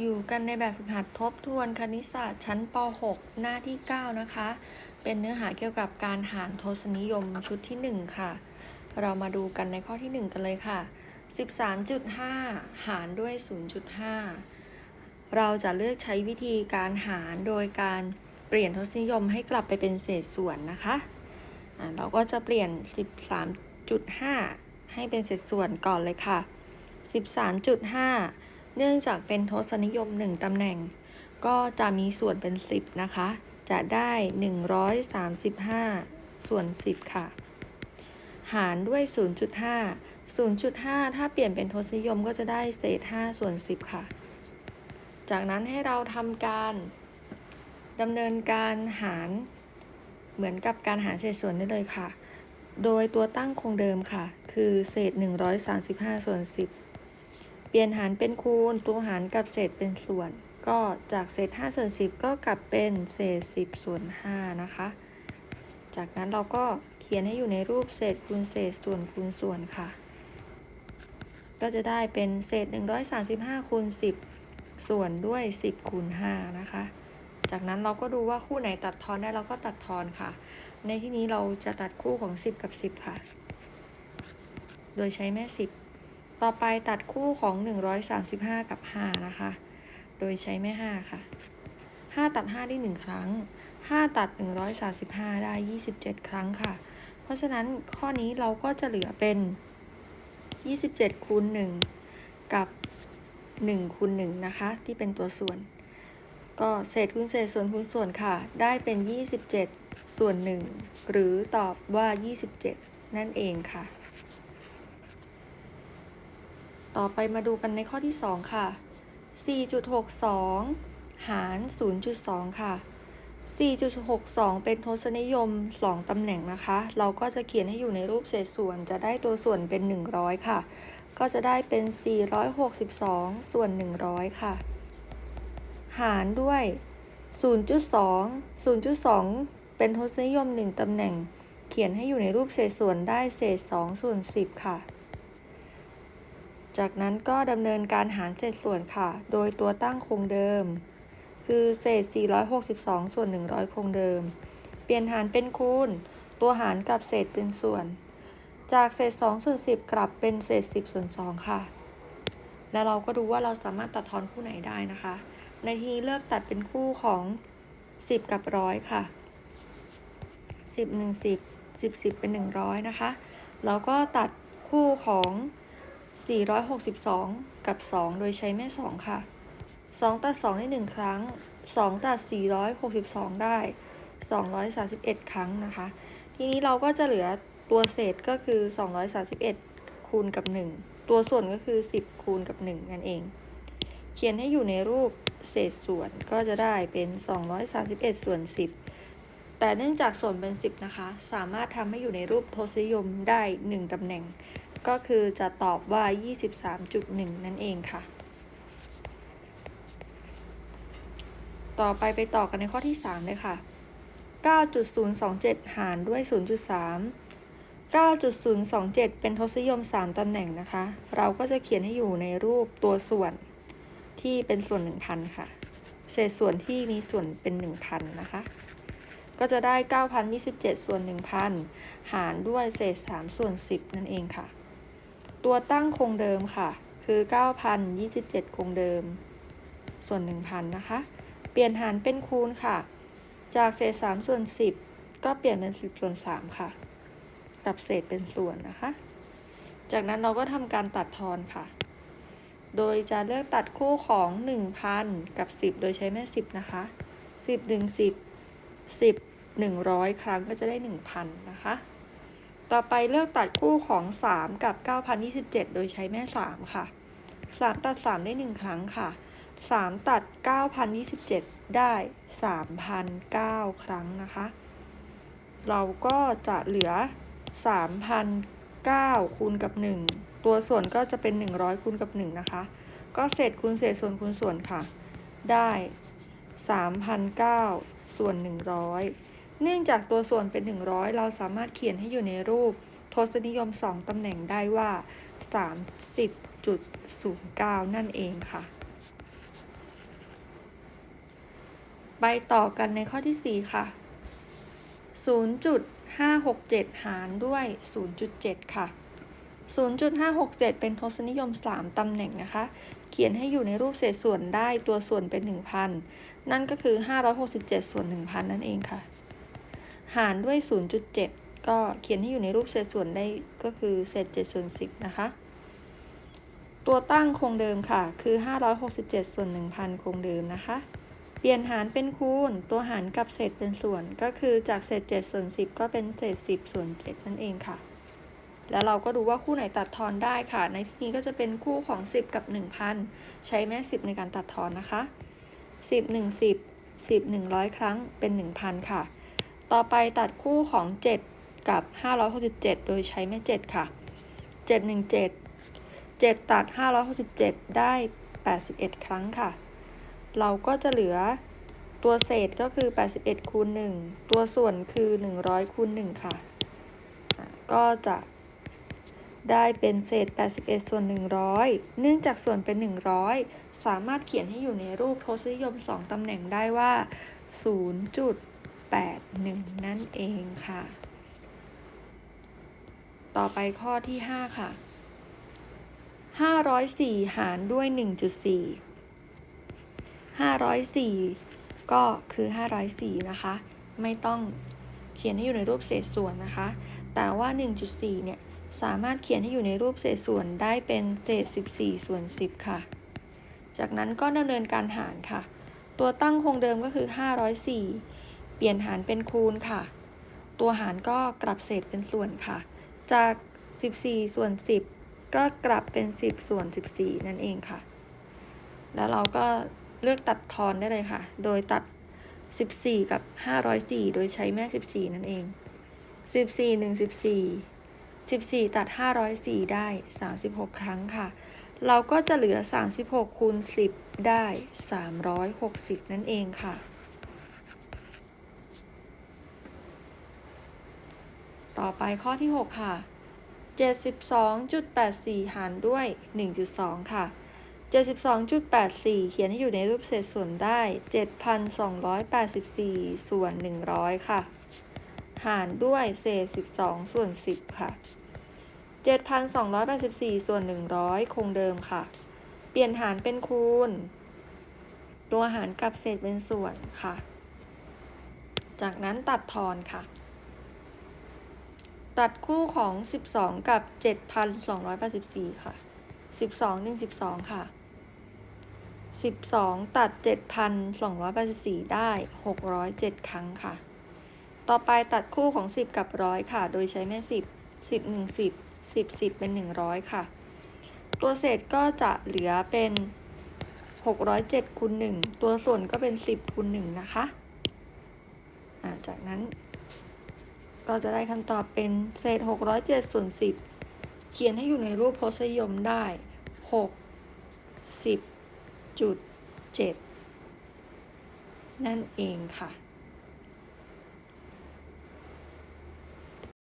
อยู่กันในแบบฝึกหัดทบทวนคณิตศาสตร์ชั้นป .6 หน้าที่ 9 นะคะ เป็นเนื้อหาเกี่ยวกับการหารทศนิยมชุดที่ 1 ค่ะ เรามาดูกันในข้อที่ 1 กันเลยค่ะ 13.5 หารด้วย 0.5 เราจะเลือกใช้วิธีการหารโดยการเปลี่ยนทศนิยมให้กลับไปเป็นเศษส่วนนะคะอ่าเราก็จะเปลี่ยน 13.5 ให้เป็นเศษส่วนก่อนเลยค่ะ 13.5 เนื่องจากเป็นทศนิยม 1ตำแหน่ง ก็จะมีส่วนเป็น 10 นะคะ จะได้ 135 ส่วน 10 ค่ะ หารด้วย 0.5 0.5 ถ้าเปลี่ยนเป็นทศนิยมก็จะได้เศษ 5 ส่วน 10 ค่ะ จากนั้นให้เราทำการดำเนินการหารเหมือนกับการหารเศษส่วนได้เลยค่ะ โดยตัวตั้งคงเดิมค่ะ คือเศษ 135 ส่วน 10 เปลี่ยนหารเป็นคูณตัวหารกับเศษเป็นส่วน ก็จากเศษ5ส่วน10 ก็กลับเป็นเศษ 10ส่วน5นะคะ จากนั้นเราก็เขียนให้อยู่ในรูปเศษคูณเศษส่วนคูณส่วนค่ะ ก็จะได้เป็นเศษ 135คูณ10 ส่วนด้วย 10คูณ5นะคะ จากนั้นเราก็ดูว่าคู่ไหนตัดทอนได้เราก็ตัดทอนค่ะ ในที่นี้เราจะตัดคู่ของ 10 กับ 10 ค่ะ โดยใช้แม่ 10 ต่อไปตัดคู่ของ 135 กับ 5 นะคะ โดยใช้แม่ 5 ค่ะ 5 ตัด 5 ได้ 1 ครั้ง 5 ตัด 135 ได้ 27 ครั้งค่ะ เพราะฉะนั้นข้อนี้เราก็จะเหลือเป็น 27คูณ1กับ1คูณ1นะคะ ที่เป็นตัวส่วน ก็เศษคูณเศษส่วนคูณส่วนค่ะ ได้เป็น 27 ส่วน 1 หรือตอบว่า 27 นั่นเองค่ะ ต่อไปมาดูกันในข้อที่ 2 ค่ะ 4.62 หาร 0.2 ค่ะ 4.62 เป็นทศนิยม 2 ตำแหน่งนะคะ เราก็จะเขียนให้อยู่ในรูปเศษส่วนจะได้ตัวส่วนเป็น 100 ค่ะ ก็จะได้เป็น 462 ส่วน 100 ค่ะ หารด้วย 0.2 0.2 เป็นทศนิยม 1 ตำแหน่ง เขียนให้อยู่ในรูปเศษส่วนได้เศษ 2 ส่วน 10 ค่ะ จากนั้นก็ดำเนินการหารเศษส่วนค่ะ โดยตัวตั้งคงเดิม คือเศษ 462 ส่วน 100 คงเดิม เปลี่ยนหารเป็นคูณ ตัวหารกับเศษเป็นส่วน จากเศษ2ส่วน10 กลับเป็นเศษ 10 ส่วน 2 ค่ะ แล้วเราก็ดูว่าเราสามารถตัดทอนคู่ไหนได้นะคะ ในที่นี้เลือกตัดเป็นคู่ของ 10 กับร้อยค่ะ 10 1 10 10 10 เป็น 100 นะคะ แล้วก็ตัดคู่ของ 462 กับ 2 โดยใช้แม่ 2 ค่ะ 2 ตัด 2 ได้ 1 ครั้ง 2 ตัด 462 ได้ 231 ครั้งนะคะ ทีนี้เราก็จะเหลือตัวเศษก็คือ 231 คูณกับ 1 ตัวส่วนก็คือ 10 คูณกับ 1 นั่นเอง เขียนให้อยู่ในรูปเศษส่วนก็จะได้เป็น 231 ส่วน 10 แต่เนื่องจากส่วนเป็น 10 นะคะ สามารถทำให้อยู่ในรูปทศนิยมได้ 1ตำแหน่ง ก็คือจะตอบว่า 23.1 นั่นเองค่ะ ต่อไปไปต่อกันในข้อที่ 3 เลยค่ะ 9.027 หารด้วย 0.3 9.027 เป็นทศนิยม 3 ตำแหน่งนะคะ เราก็จะเขียนให้อยู่ในรูปตัวส่วนที่เป็นส่วน 1,000 ค่ะ เศษส่วนที่มีส่วนเป็น 1,000 นะคะ ก็จะได้ 9,027 ส่วน 1,000 หารด้วยเศษ 3 ส่วน 10 นั่นเองค่ะ ตัวตั้งคงเดิมค่ะ คือ 9,027 คงเดิม ส่วน 1,000 นะคะ เปลี่ยนหารเป็นคูณค่ะ จากเศษ 3 ส่วน 10 ก็เปลี่ยนเป็น 10 ส่วน 3 ค่ะ กับเศษเป็นส่วนนะคะ จากนั้นเราก็ทำการตัดทอนค่ะ โดยจะเลือกตัดคู่ของ 1,000 กับ 10 โดยใช้แม่ 10 นะคะ 10 1 10 10 100 ครั้งก็จะได้ 1,000 นะคะ ต่อไปเลือกตัดคู่ของ 3 กับ 9,027 โดยใช้แม่ 3 ค่ะ 3 ตัด 3 ได้ 1 ครั้งค่ะ 3 ตัด 9,027 ได้ 3,009 ครั้งนะคะ เราก็จะเหลือ 3,009 คูณกับ 1 ตัวส่วนก็จะเป็น 100 คูณกับ 1 นะคะ ก็เศษคูณเศษส่วนคูณส่วนค่ะ ได้ 3,009 ส่วน 100 เนื่องจากตัวส่วนเป็น 100 เราสามารถเขียนให้อยู่ในรูป ทศนิยม 2 ตำแหน่งได้ว่า 30.09 นั่นเองค่ะ ไปต่อกันในข้อที่ 4 ค่ะ 0.567 หารด้วย 0.7 ค่ะ 0.567 เป็นทศนิยม 3 ตำแหน่งนะคะ เขียนให้อยู่ในรูปเศษส่วนได้ตัวส่วนเป็น 1,000 นั่นก็คือ 567 ส่วน 1,000 นั่นเองค่ะ หารด้วย 0.7 ก็เขียนให้อยู่ในรูปเศษส่วนได้ก็คือเศษ7ส่วน10 นะคะ ตัวตั้งคงเดิมค่ะ คือ 567 ส่วน 1,000 คงเดิมนะคะ เปลี่ยนหารเป็นคูณ ตัวหารกับเศษเป็นส่วน ก็คือจากเศษ7ส่วน10 ก็เป็นเศษ 10 ส่วน 7 นั่นเองค่ะ แล้วเราก็ดูว่าคู่ไหนตัดทอนได้ค่ะ ในที่นี้ก็จะเป็นคู่ของ 10 กับ 1,000 ใช้แม่ 10 ในการตัดทอนนะคะ 10 1 10 10 100 ครั้งเป็น 1,000 ค่ะ ต่อไปตัดคู่ของ 7 กับ 567 โดยใช้แม่ 7 ค่ะ 7 1 7 7 ตัด 567 ได้ 81 ครั้งค่ะ เราก็จะเหลือตัวเศษก็คือ 81 คูณ 1 ตัวส่วนคือ 100 คูณ 1 ค่ะอะก็จะได้เป็นเศษ 81 ส่วน 100 เนื่องจากส่วนเป็น 100 สามารถเขียนให้อยู่ในรูปทศนิยม 2 ตำแหน่งได้ว่า 81 นั่นเองค่ะ ต่อไปข้อที่ 5 ค่ะ 504 หารด้วย 1.4 504 ก็คือ 504 นะคะ ไม่ต้องเขียนให้อยู่ในรูปเศษส่วนนะคะ แต่ว่า 1.4 เนี่ย สามารถเขียนให้อยู่ในรูปเศษส่วนได้เป็นเศษ 14 ส่วน 10 ค่ะ จากนั้นก็ดำเนินการหารค่ะ ตัวตั้งคงเดิมก็คือ 504 เปลี่ยนหารเป็นคูณค่ะ ตัวหารก็กลับเศษเป็นส่วนค่ะ จาก 14 ส่วน 10 ก็กลับเป็น 10 ส่วน 14 นั่นเองค่ะ แล้วเราก็เลือกตัดทอนได้เลยค่ะ โดยตัด 14 กับ 504 โดยใช้แม่ 14 นั่นเอง 14 1 14 14 ตัด 504 ได้ 36 ครั้งค่ะ เราก็จะเหลือ 36 คูณ 10 ได้ 360 นั่นเองค่ะ ต่อไปข้อที่ 6 ค่ะ 72.84 หารด้วย 1.2 ค่ะ 72.84 เขียนให้อยู่ในรูปเศษส่วนได้ 7,284 ส่วน 100 ค่ะ หารด้วยเศษ 12 ส่วน 10 ค่ะ 7,284 ส่วน 100 คงเดิมค่ะ เปลี่ยนหารเป็นคูณ ตัวหารกับเศษเป็นส่วนค่ะ จากนั้นตัดทอนค่ะ ตัดคู่ของ 12 กับ 7,284 ค่ะ 12 1 12 ค่ะ 12 ตัด 7,284 ได้ 607 ครั้งค่ะ ต่อไปตัดคู่ของ 10 กับ 100 ค่ะ โดยใช้แม่ 10 10 1 10 10 10 เป็น 100 ค่ะ ตัวเศษก็จะเหลือเป็น 607คูณ1ตัวส่วนก็เป็น 10คูณ1นะคะอ่าจากนั้น ก็จะได้คำตอบเป็นเศษ 607ส่วน10 เขียนให้อยู่ในรูปพจนิยมได้ 6 10จุด7นั่นเองค่ะ